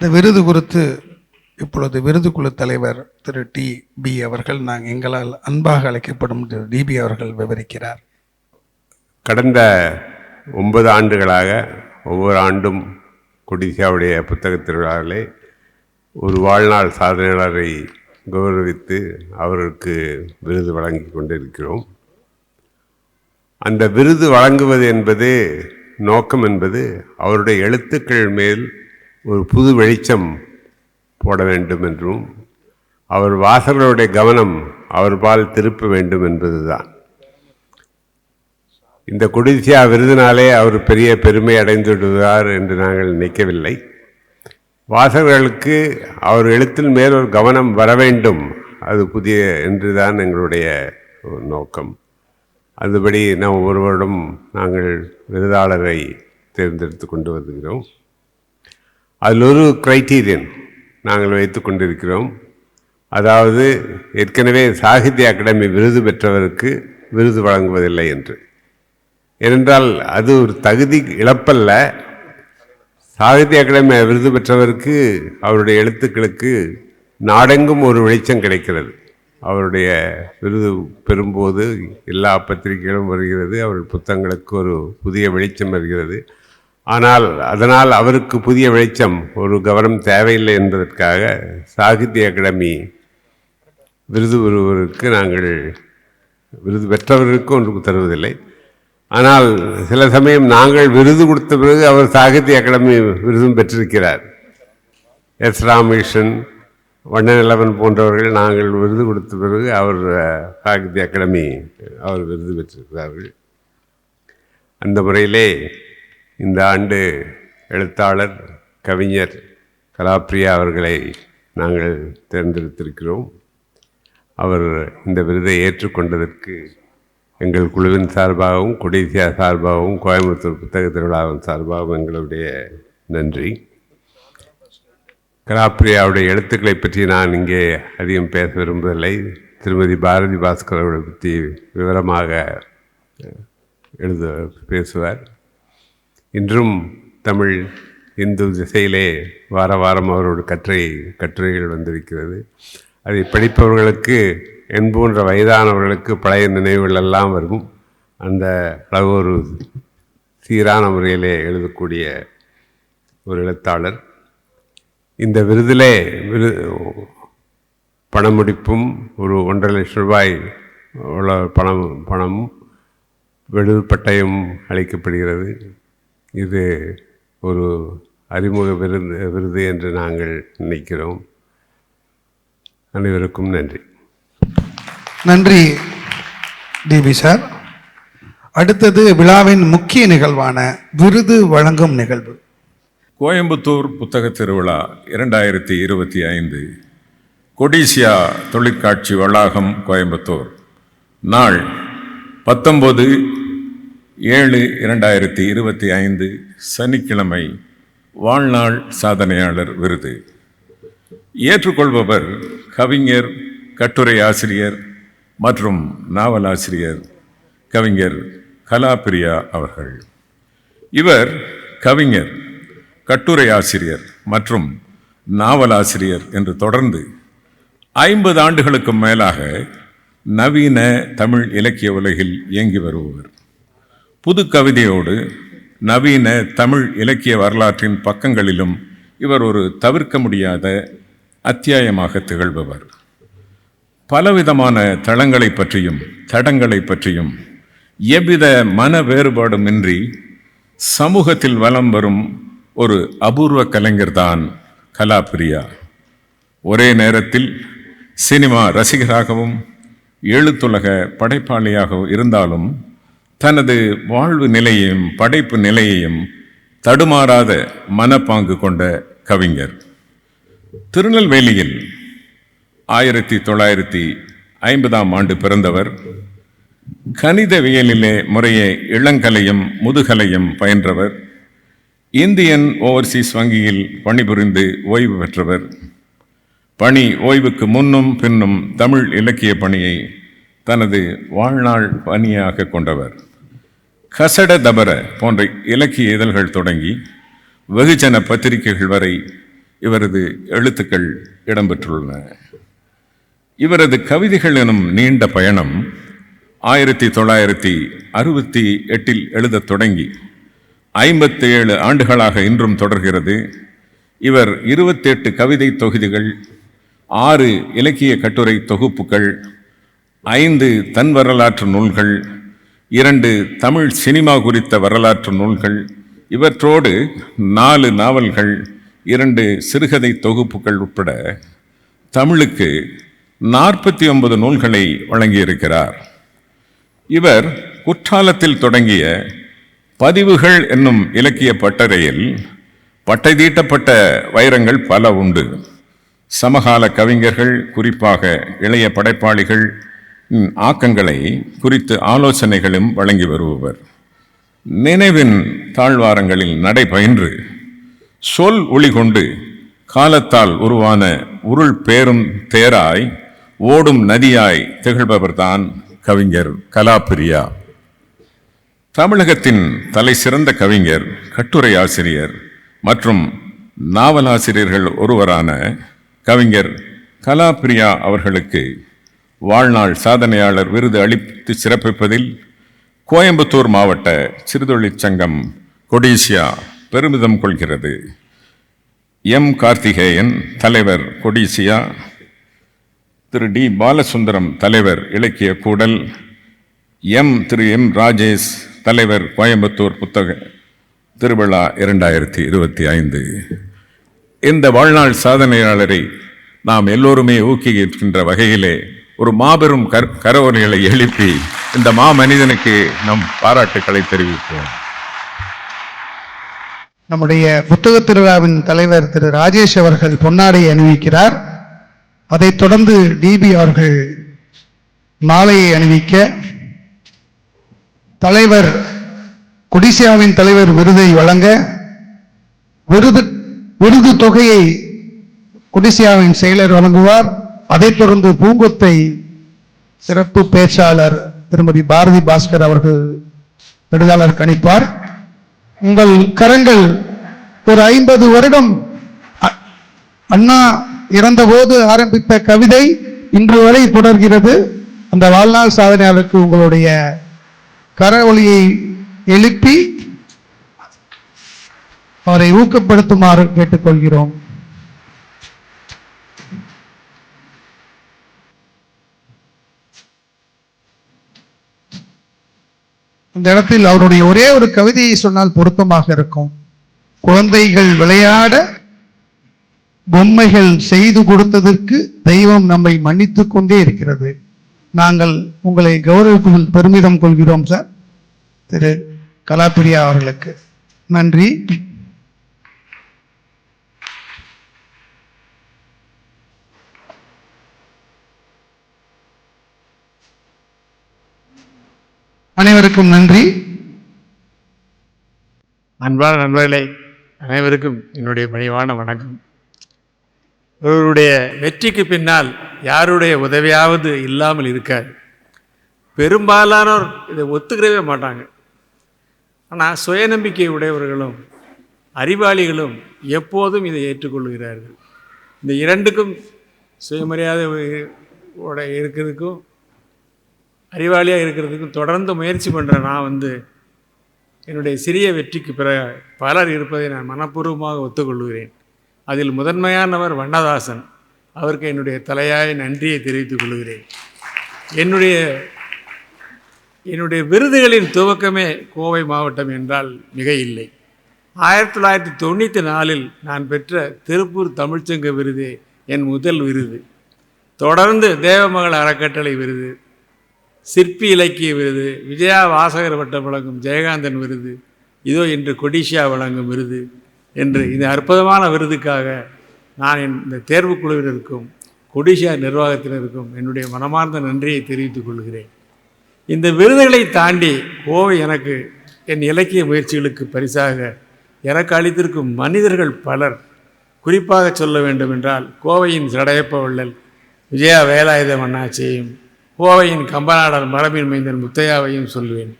இந்த விருது குறித்து இப்பொழுது விருது குழு தலைவர் திரு டி பி அவர்கள் நாங்கள் எங்களால் அன்பாக அழைக்கப்படும் திரு டிபி அவர்கள் விவரிக்கிறார். கடந்த ஒன்பது ஆண்டுகளாக ஒவ்வொரு ஆண்டும் கொடிசியாவுடைய புத்தகத் திருவிழாவிலே ஒரு வாழ்நாள் சாதனையாளரை கௌரவித்து அவருக்கு விருது வழங்கி கொண்டிருக்கிறோம். அந்த விருது வழங்குவது என்பது நோக்கம் என்பது அவருடைய எழுத்துக்கள் மேல் ஒரு புது வெளிச்சம் போட வேண்டும் என்றும் அவர் வாசகர்களுடைய கவனம் அவர் பால் திருப்ப வேண்டும் என்பதுதான். இந்த கொடிசியா விருதினாலே அவர் பெரிய பெருமை அடைந்துவிடுவார் என்று நாங்கள் நினைக்கவில்லை. வாசகர்களுக்கு அவர் எழுத்தின் மேல் ஒரு கவனம் வர வேண்டும். அது புதிய என்றுதான் எங்களுடைய ஒரு நோக்கம். அதுபடி நாம் ஒருவரிடம் நாங்கள் விருதாளரை தேர்ந்தெடுத்து கொண்டு வருகிறோம். அதில் ஒரு கிரைட்டீரியன் நாங்கள் வைத்து கொண்டிருக்கிறோம். அதாவது ஏற்கனவே சாகித்ய அகாடமி விருது பெற்றவருக்கு விருது வழங்குவதில்லை என்று. ஏனென்றால் அது ஒரு தகுதி இழப்பல்ல. சாகித்ய அகாடமி விருது பெற்றவருக்கு அவருடைய எழுத்துக்களுக்கு நாடெங்கும் ஒரு வெளிச்சம் கிடைக்கிறது. அவருடைய விருது பெறும்போது எல்லா பத்திரிகைகளும் வருகிறது. அவர் புத்தகங்களுக்கு ஒரு புதிய வெளிச்சம் வருகிறது. ஆனால் அதனால் அவருக்கு புதிய வெளிச்சம் ஒரு கவனம் தேவையில்லை என்பதற்காக சாகித்ய அகாடமி விருது பெறுவதற்கு நாங்கள் விருது பெற்றவருக்கு ஒன்று தருவதில்லை. ஆனால் சில சமயம் நாங்கள் விருது கொடுத்த பிறகு அவர் சாகித்ய அகாடமி விருதும் பெற்றிருக்கிறார். எஸ் ராமகிருஷ்ணன் வண்ணநிலவன் போன்றவர்கள் நாங்கள் விருது கொடுத்த பிறகு அவர் சாகித்ய அகாடமி அவர் விருது பெற்றிருக்கிறார்கள். அந்த முறையிலே இந்த ஆண்டு எழுத்தாளர் கவிஞர் கலாப்ரியா அவர்களை நாங்கள் தேர்ந்தெடுத்திருக்கிறோம். அவர் இந்த விருதை ஏற்றுக்கொண்டதற்கு எங்கள் குழுவின் சார்பாகவும் கொடிசியா சார்பாகவும் கோயம்புத்தூர் புத்தக திருவிழாவின் சார்பாகவும் எங்களுடைய நன்றி. கலாப்ரியாவுடைய எழுத்துக்களை பற்றி நான் இங்கே அதிகம் பேச விரும்புவதில்லை திருமதி பாரதி பாஸ்கர் அவர்களை பற்றி விவரமாக எழுத பேசுவார். இன்றும் தமிழ் இந்து திசையிலே வார வாரம் அவரோட கற்றை கட்டுரைகள் வந்திருக்கிறது. அதை படிப்பவர்களுக்கு என் போன்ற வயதானவர்களுக்கு பழைய நினைவுகள் எல்லாம் வரும். அந்த அளவு ஒரு சீரான முறையிலே எழுதக்கூடிய ஒரு எழுத்தாளர். இந்த விருதிலே விரு பணமுடிப்பும் ஒரு ஒன்றரை லட்சம் ரூபாய் உள்ள பணம் பணமும் விருது பட்டயம் அளிக்கப்படுகிறது. இது ஒரு அறிமுக விருது விருது என்று நாங்கள் நினைக்கிறோம். அனைவருக்கும் நன்றி. நன்றி டிபி சார். அடுத்தது விழாவின் முக்கிய நிகழ்வான விருது வழங்கும் நிகழ்வு. கோயம்புத்தூர் புத்தக திருவிழா இரண்டாயிரத்தி இருபத்தி ஐந்து கொடிசியா தொழிற்காட்சி வளாகம் கோயம்புத்தூர். நாள் பத்தொன்பது ஏழு இரண்டாயிரத்தி இருபத்தி ஐந்து சனிக்கிழமை வாழ்நாள் சாதனையாளர் விருது. ஏற்றுக்கொள்பவர் கவிஞர் கட்டுரை ஆசிரியர் மற்றும் நாவலாசிரியர் கவிஞர் கலாபிரியா அவர்கள். இவர் கவிஞர் கட்டுரை ஆசிரியர் மற்றும் நாவலாசிரியர் என்று தொடர்ந்து ஐம்பது ஆண்டுகளுக்கும் மேலாக நவீன தமிழ் இலக்கிய உலகில் இயங்கி வருபவர். புது கவிதையோடு நவீன தமிழ் இலக்கிய வரலாற்றின் பக்கங்களிலும் இவர் ஒரு தவிர்க்க முடியாத அத்தியாயமாக திகழ்பவர். பலவிதமான தளங்களை பற்றியும் தடங்களை பற்றியும் எவ்வித மன வேறுபாடுமின்றி சமூகத்தில் வலம் வரும் ஒரு அபூர்வ கலைஞர்தான் கலாபிரியா. ஒரே நேரத்தில் சினிமா ரசிகராகவும் எழுத்துலக படைப்பாளியாகவும் இருந்தாலும் தனது வாழ்வு நிலையையும் படைப்பு நிலையையும் தடுமாறாத மனப்பாங்கு கொண்ட கவிஞர். திருநெல்வேலியில் ஆயிரத்தி தொள்ளாயிரத்தி ஐம்பதாம் ஆண்டு பிறந்தவர். கணிதவியலிலே முறையே இளங்கலையும் முதுகலையும் பயின்றவர். இந்தியன் ஓவர்சீஸ் வங்கியில் பணிபுரிந்து ஓய்வு பெற்றவர். பணி ஓய்வுக்கு முன்னும் பின்னும் தமிழ் இலக்கிய பணியை தனது வாழ்நாள் பணியாக கொண்டவர். கசட தபர போன்ற இலக்கிய இதழ்கள் தொடங்கி வெகுஜன பத்திரிகைகள் வரை இவரது எழுத்துக்கள் இடம்பெற்றுள்ளன. இவரது கவிதைகள் எனும் நீண்ட பயணம் ஆயிரத்தி தொள்ளாயிரத்தி அறுபத்தி எட்டில் எழுதத் தொடங்கி ஐம்பத்தி ஏழு ஆண்டுகளாக இன்றும் தொடர்கிறது. இவர் இருபத்தெட்டு கவிதை தொகுதிகள் ஆறு இலக்கிய கட்டுரை தொகுப்புகள் ஐந்து தன் வரலாற்று நூல்கள் இரண்டு தமிழ் சினிமா குறித்த வரலாற்று நூல்கள் இவற்றோடு நாலு நாவல்கள் இரண்டு சிறுகதை தொகுப்புகள் உட்பட தமிழுக்கு நாற்பத்தி ஒன்பது நூல்களை வழங்கியிருக்கிறார். இவர் குற்றாலத்தில் தொடங்கிய பதிவுகள் என்னும் இலக்கிய பட்டறையில் பட்டை தீட்டப்பட்ட வைரங்கள் பல உண்டு. சமகால கவிஞர்கள் குறிப்பாக இளைய படைப்பாளிகள் ஆக்கங்களை குறித்து ஆலோசனைகளும் வழங்கி வருபவர். நினைவின் தாழ்வாரங்களில் நடைபயின்று சொல் ஒளி கொண்டு காலத்தால் உருவான உருள் பேரும் தேராய் ஓடும் நதியாய் திகழ்பவர்தான் கவிஞர் கலாபிரியா. தமிழகத்தின் தலை சிறந்த கவிஞர் கட்டுரை ஆசிரியர் மற்றும் நாவலாசிரியர்கள் ஒருவரான கவிஞர் கலாபிரியா அவர்களுக்கு வாழ்நாள் சாதனையாளர் விருது அளித்து சிறப்பிப்பதில் கோயம்புத்தூர் மாவட்ட சிறுதொழிற் சங்கம் கொடிசியா பெருமிதம் கொள்கிறது. எம். கார்த்திகேயன் தலைவர் கொடிசியா. திரு. டி. பாலசுந்தரம் தலைவர் இலக்கிய கூடல். எம். திரு. எம். ராஜேஷ் தலைவர் கோயம்புத்தூர் புத்தக திருவிழா இரண்டாயிரத்தி இருபத்தி ஐந்து. இந்த வாழ்நாள் சாதனையாளரை நாம் எல்லோருமே ஊக்குவிக்கின்ற வகையிலே ஒரு மாபெரும் கர் கரவொலிகளை எழுப்பி இந்த மாமனிதனுக்கு நம் பாராட்டுக்களை தெரிவிப்போம். நம்முடைய புத்தக திருவிழாவின் தலைவர் திரு ராஜேஷ் அவர்கள் பொன்னாடை அணிவிக்கிறார். அதைத் தொடர்ந்து டிபி அவர்கள் மாலையை அணிவிக்க தலைவர் கொடிசியாவின் தலைவர் விருதை வழங்க விருது விருது தொகையை கொடிசியாவின் செயலர் வழங்குவார். அதைத் தொடர்ந்து பூங்கொத்தை சிறப்பு பேச்சாளர் திருமதி பாரதி பாஸ்கர் அவர்கள் விருதாளர் கணிப்பார். உங்கள் கரங்கள் ஒரு ஐம்பது வருடம் அ- அண்ணா இறந்தபோது ஆரம்பித்த கவிதை இன்று வரை தொடர்கிறது. அந்த வாழ்நாள் சாதனையாளருக்கு உங்களுடைய கர ஒளியை எழுப்பி அவரை ஊக்கப்படுத்துமாறு கேட்டுக்கொள்கிறோம். இந்த இடத்தில் அவருடைய ஒரே ஒரு கவிதையை சொன்னால் பொருத்தமாக இருக்கும். குழந்தைகள் விளையாட பொம்மைகள் செய்து கொடுத்ததற்கு தெய்வம் நம்மை மன்னித்து கொண்டே இருக்கிறது. நாங்கள் உங்களை கௌரவிப்பதில் பெருமிதம் கொள்கிறோம் சார். திரு கலாப்பிரியா அவர்களுக்கு. நன்றி. அனைவருக்கும் நன்றி. அன்பான நண்பர்களே அனைவருக்கும் என்னுடைய பணிவான வணக்கம். இவருடைய வெற்றிக்கு பின்னால் யாருடைய உதவியாவது இல்லாமல் இருக்காது. பெரும்பாலானோர் இதை ஒத்துக்கிறவே மாட்டாங்க. ஆனால் சுயநம்பிக்கை உடையவர்களும் அறிவாளிகளும் எப்போதும் இதை ஏற்றுக்கொள்கிறார்கள். இந்த இரண்டுக்கும் சுயமரியாதை உட இருக்கிறதுக்கும் அறிவாளியாக இருக்கிறதுக்கு தொடர்ந்து முயற்சி பண்ணுற நான் வந்து என்னுடைய சிறிய வெற்றிக்கு பிற பலர் இருப்பதை நான் மனப்பூர்வமாக ஒத்துக்கொள்கிறேன். அதில் முதன்மையானவர் வண்ணதாசன். அவருக்கு என்னுடைய தலையாய நன்றியை தெரிவித்துக் கொள்கிறேன். என்னுடைய என்னுடைய விருதுகளின் துவக்கமே கோவை மாவட்டம் என்றால் மிக இல்லை. ஆயிரத்தி தொள்ளாயிரத்தி தொண்ணூற்றி நாலில் நான் பெற்ற திருப்பூர் தமிழ்ச்சங்க விருது என் முதல் விருது. தொடர்ந்து தேவமகள் அறக்கட்டளை விருது. சிற்பி இலக்கிய விருது விஜயா வாசகர் வட்டம் வழங்கும் ஜெயகாந்தன் விருது இதோ இன்று கொடிஷியா வழங்கும் விருது என்று இந்த அற்புதமான விருதுக்காக நான் என் இந்த தேர்வுக் குழுவினருக்கும் கொடிஷியா நிர்வாகத்தினருக்கும் என்னுடைய மனமார்ந்த நன்றியை தெரிவித்துக் கொள்கிறேன். இந்த விருதுகளை தாண்டி கோவை எனக்கு என் இலக்கிய முயற்சிகளுக்கு பரிசாக எனக்கு அளித்திருக்கும் மனிதர்கள் பலர் குறிப்பாக சொல்ல வேண்டுமென்றால் கோவையின் சடையப்ப வள்ளல் விஜயா வேலாயுத அண்ணாச்சியையும் கோவையின் கம்பநாடர் மரபின் மைந்தன் முத்தையாவையும் சொல்வேன்.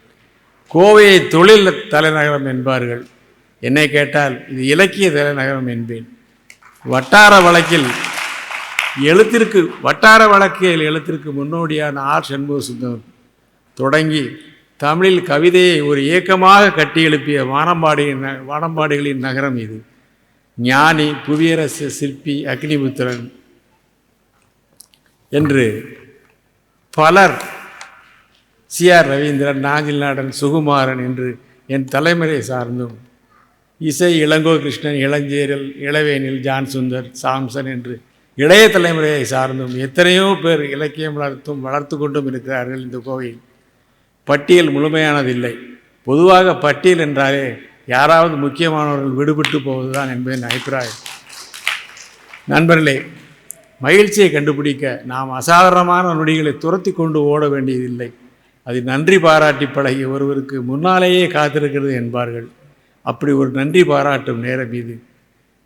கோவையை தொழில் தலைநகரம் என்பார்கள். என்னை கேட்டால் இது இலக்கிய தலைநகரம் என்பேன். வட்டார வழக்கில் எழுத்திற்கு வட்டார வழக்கியல் எழுத்திற்கு முன்னோடியான ஆர். சண்முக சுந்தரம் தொடங்கி தமிழில் கவிதையை ஒரு இயக்கமாக கட்டி எழுப்பிய வானம்பாடியின் ந- வானம்பாடிகளின் நகரம் இது. ஞானி புவியரசு சிற்பி அக்னிபுத்திரன் என்று பலர் சிஆர் ரவீந்திரன் நாஞ்சில் நாடன் சுகுமாரன் என்று என் தலைமுறை சார்ந்தும் இசை இளங்கோ கிருஷ்ணன் இளஞ்சேரல் இளவேனில் ஜான் சுந்தர் சாம்சன் என்று இளைய தலைமுறையை சார்ந்தும் எத்தனையோ பேர் இலக்கியம் வளர்த்தும் வளர்த்து கொண்டும் இருக்கிறார்கள் இந்த கோவில். பட்டியல் முழுமையானதில்லை. பொதுவாக பட்டியல் என்றாலே யாராவது முக்கியமானவர்கள் விடுபட்டு போவதுதான் என்பதின் அபிப்பிராயம். நண்பர்களே மகிழ்ச்சியை கண்டுபிடிக்க நாம் அசாதாரணமான நொடிகளை துரத்தி கொண்டு ஓட வேண்டியதில்லை. அது நன்றி பாராட்டி பழகிய ஒருவருக்கு முன்னாலேயே காத்திருக்கிறது என்பார்கள். அப்படி ஒரு நன்றி பாராட்டும் நேரம் இது.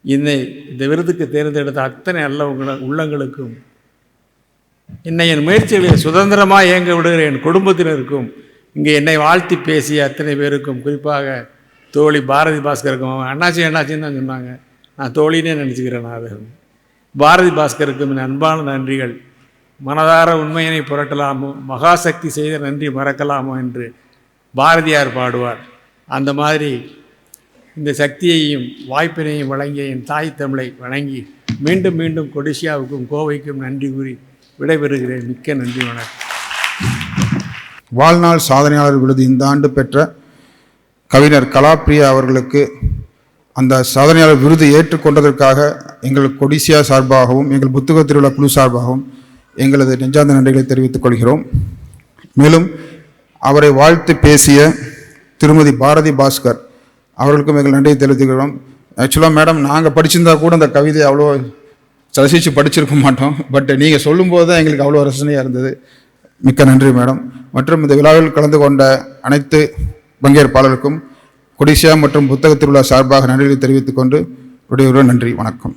என்னை இந்த விருதுக்கு தேர்ந்தெடுத்த அத்தனை அல்ல உங்கள- உள்ளங்களுக்கும் என்னை என் முயற்சிகளை சுதந்திரமாக இயங்க விடுகிற என் குடும்பத்தினருக்கும் இங்கே என்னை வாழ்த்தி பேசிய அத்தனை பேருக்கும் குறிப்பாக தோழி பாரதி பாஸ்கருக்கும் அண்ணாச்சி அண்ணாச்சின்னு தான் சொன்னாங்க. நான் தோழினே நினச்சிக்கிறேன் நான் அதை. பாரதி பாஸ்கருக்கும் அன்பான நன்றிகள். மனதார உண்மையினை புரட்டலாமோ மகாசக்தி செய்த நன்றி மறக்கலாமோ என்று பாரதியார் பாடுவார். அந்த மாதிரி இந்த சக்தியையும் வாய்ப்பினையும் வழங்கிய என் தாய் தமிழை வணங்கி மீண்டும் மீண்டும் கொடிசியாவுக்கும் கோவைக்கும் நன்றி கூறி விடைபெறுகிறேன். மிக்க நன்றி வணக்கம். வாழ்நாள் சாதனையாளர் விருது இந்த ஆண்டு பெற்ற கவிஞர் கலாப்ரியா அவர்களுக்கு அந்த சாதனையாளர் விருது ஏற்றுக்கொண்டதற்காக எங்கள் கொடிசியா சார்பாகவும் எங்கள் புத்தக திருவிழா குழு சார்பாகவும் எங்களது நெஞ்சார்ந்த நன்றிகளை தெரிவித்துக் கொள்கிறோம். மேலும் அவரை வாழ்த்து பேசிய திருமதி பாரதி பாஸ்கர் அவர்களுக்கும் எங்கள் நன்றியை தெரிவித்துக்கிறோம் ஆக்சுவலாக மேடம் நாங்கள் படிச்சிருந்தா கூட அந்த கவிதையை அவ்வளோ ரசித்து படிச்சிருக்க மாட்டோம். பட் நீங்கள் சொல்லும்போது தான் எங்களுக்கு அவ்வளோ ரசனையாக இருந்தது. மிக்க நன்றி மேடம் மற்றும் இந்த விழாவில் கலந்து கொண்ட அனைத்து பங்கேற்பாளருக்கும் கொடிசியா மற்றும் புத்தகத்திருவிழா சார்பாக நன்றிகளை தெரிவித்துக் கொண்டு நன்றி வணக்கம்.